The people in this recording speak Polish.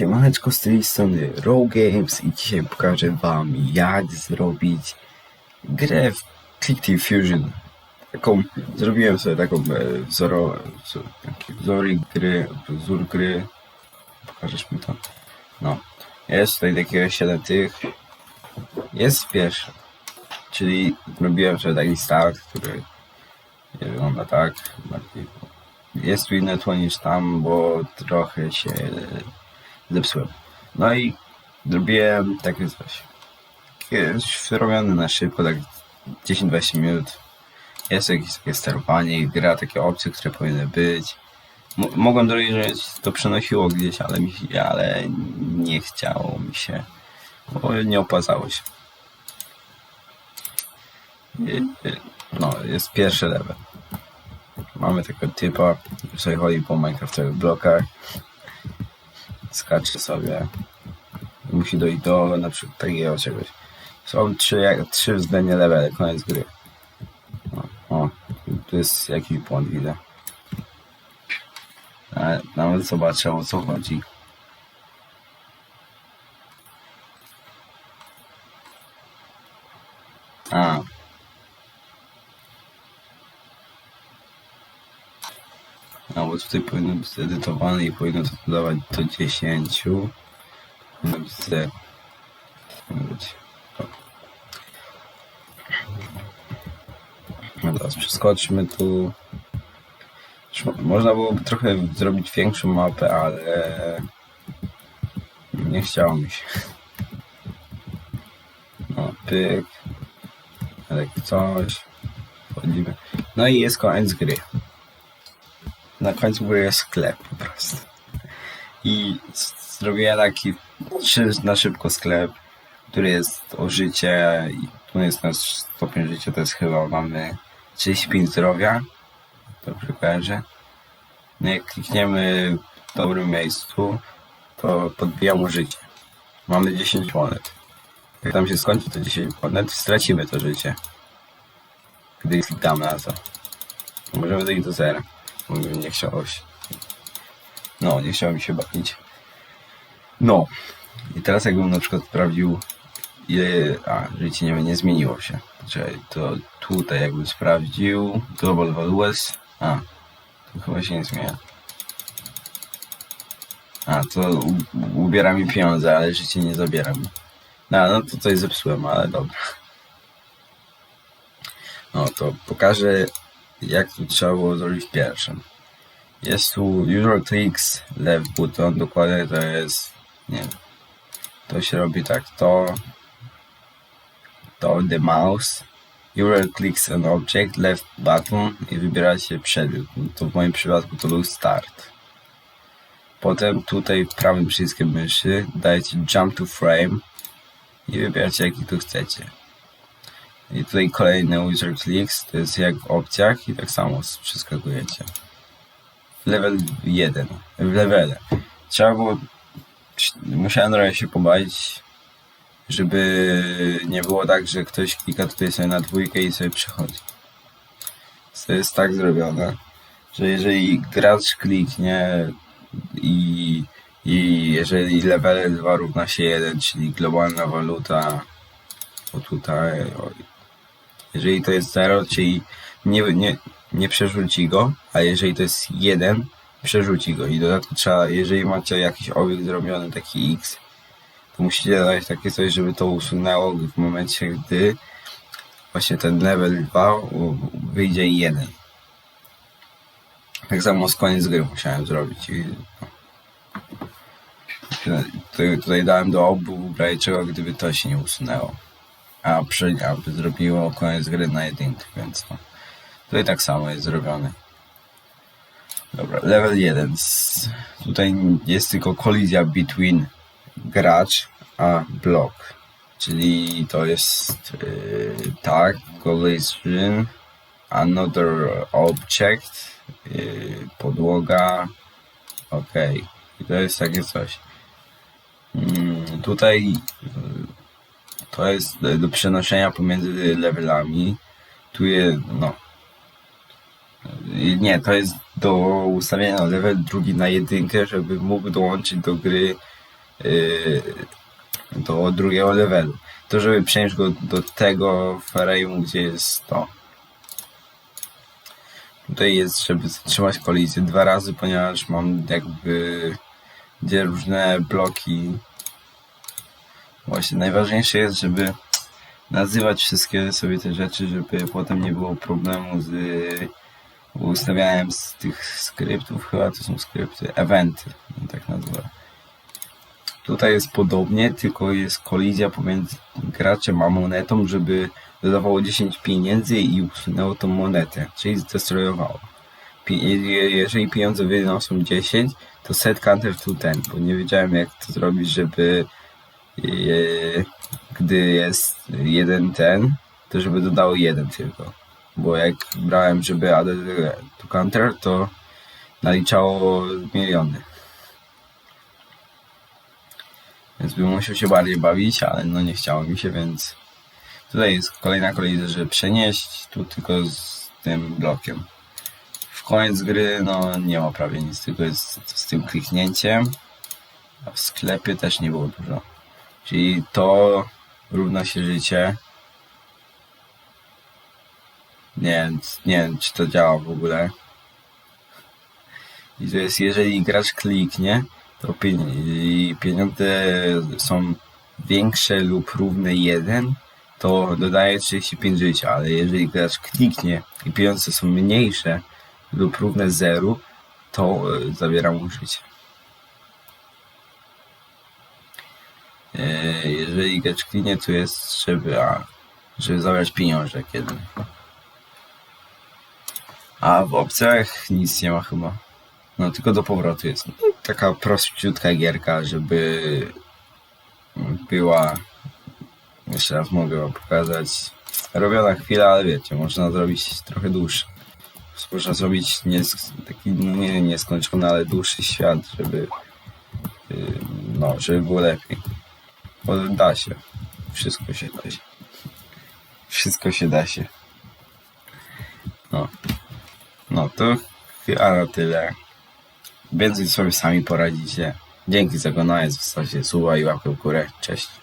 Siemaneczko z tej strony Row Games i dzisiaj pokażę wam jak zrobić grę w Clickteam Fusion. Taką, zrobiłem sobie taką e, wzoro, wzor, taki wzory gry, wzór gry. Pokażesz mi to? No. Jest tutaj takiego 7 tych. Jest pierwszy. Czyli zrobiłem sobie taki start, który wygląda tak. Jest tu inne tło niż tam, bo trochę się zepsułem. No i zrobiłem takie coś. Takie robione na szybko, tak 10-20 minut. Jest jakieś takie sterowanie, gra, takie opcje, które powinny być. M mogłem dojrzeć, to przenosiło gdzieś, ale, mi, ale nie chciało mi się, bo nie opłacało się. I, no, jest pierwszy level. Mamy takiego typa, który sobie chodzi po Minecraftowych blokach. Skacze sobie. Musi dojść do na przykład takiego czegoś. Są trzy, trzy względnie levele, koniec gry. O, o, tu jest jakiś błąd, widzę. Nawet zobaczę o co chodzi. A, No bo tutaj powinno być zedytowane i powinno to dodawać do 10. Powinno być 0. Powinno być. No teraz przeskoczmy tu. Można byłoby trochę zrobić większą mapę, ale nie chciało mi się. No, pyk. Tak coś. Wchodzimy. No i jest koniec gry na końcu jest sklep po prostu. I zrobiłem taki na szybko sklep, który jest o życie i tu jest nasz stopień życia, to jest chyba mamy 35 zdrowia, dobrze kojarzę. No jak klikniemy w dobrym miejscu, to podbijamy życie. Mamy 10 monet. Jak tam się skończy to 10 monet, stracimy to życie. Gdy klikamy na to. Możemy dojść do zera. Nie chciało się. No, nie chciało mi się bawić. No. I teraz jakbym na przykład sprawdził ile... A, życie nie, nie zmieniło się. Czekaj, to tutaj jakbym sprawdził Global Values. A, to chyba się nie zmienia. A, to ubiera mi pieniądze, ale życie nie zabiera mi. No, no to coś zepsułem, ale dobra. No to pokażę jak to trzeba było zrobić w pierwszym. Jest tu user clicks left button, dokładnie to jest, nie wiem, to się robi tak, to, to the mouse, user clicks an object, left button i wybieracie przedmiot, to w moim przypadku to był start. Potem tutaj prawym przyciskiem myszy dajecie jump to frame i wybieracie jaki tu chcecie. I tutaj kolejny user clicks, to jest jak w opcjach i tak samo przeskakujecie. Level 1, w levele. Trzeba było, musiałem trochę się pobawić, żeby nie było tak, że ktoś klika tutaj sobie na dwójkę i sobie przychodzi. To jest tak zrobione, że jeżeli gracz kliknie i, i jeżeli level 2 równa się 1, czyli globalna waluta, o tutaj, jeżeli to jest 0, czyli nie, nie, nie przerzuci go, a jeżeli to jest 1, przerzuci go. I dodatkowo trzeba, jeżeli macie jakiś obiekt zrobiony, taki X, to musicie dodać takie coś, żeby to usunęło w momencie, gdy właśnie ten level 2 wyjdzie 1. Tak samo z koniec gry musiałem zrobić. I, no. tutaj, tutaj dałem do obu, w razie czego gdyby to się nie usunęło a przy, aby zrobiło koniec gry na jedynkę, więc no. Tutaj tak samo jest zrobione. Dobra, level 1. Tutaj jest tylko kolizja between gracz a blok. Czyli to jest yy, tak, collision, another object, yy, podłoga, ok. I to jest takie coś. Yy, tutaj to jest do przenoszenia pomiędzy levelami. Tu jest, no. Nie, to jest do ustawienia level drugi na jedynkę, żeby mógł dołączyć do gry yy, do drugiego levelu. To żeby przenieść go do tego frame'u, gdzie jest to. Tutaj jest, żeby zatrzymać kolizję dwa razy, ponieważ mam jakby gdzie różne bloki. Właśnie najważniejsze jest, żeby nazywać wszystkie sobie te rzeczy, żeby potem nie było problemu z ustawianiem z tych skryptów, chyba to są skrypty, eventy, tak nazwę. Tutaj jest podobnie, tylko jest kolizja pomiędzy graczem a monetą, żeby dodawało 10 pieniędzy i usunęło tą monetę, czyli zdestrojowało. Jeżeli pieniądze wynoszą 10, to set counter to ten, bo nie wiedziałem jak to zrobić, żeby gdy jest jeden ten, to żeby dodało jeden tylko. Bo jak brałem, żeby add to counter, to naliczało miliony. Więc bym musiał się bardziej bawić, ale no nie chciało mi się, więc tutaj jest kolejna kolizja, żeby przenieść, tu tylko z tym blokiem. W koniec gry no nie ma prawie nic, tylko jest z tym kliknięciem, a w sklepie też nie było dużo. Czyli to równa się życie. Nie wiem, nie wiem czy to działa w ogóle. I to jest, jeżeli gracz kliknie, to pieniądze są większe lub równe 1, to dodaje 35 życia, ale jeżeli gracz kliknie i pieniądze są mniejsze lub równe 0, to e, zabiera mu życie. Jeżeli gracz kliknie, to jest, żeby, a, żeby zabrać pieniążek jeden. A w opcjach nic nie ma chyba. No tylko do powrotu jest. Taka prościutka gierka, żeby była. Jeszcze raz mogę pokazać. Robiona chwila, ale wiecie, można zrobić trochę dłuższy. Można zrobić taki no nie nieskończony, ale dłuższy świat, żeby yy, no, żeby było lepiej. Da się. Wszystko się da się. Wszystko się da się. No. No to chyba na tyle. Więcej sobie sami poradzicie. Dzięki za oglądanie, zostawcie suba i łapkę w górę. Cześć.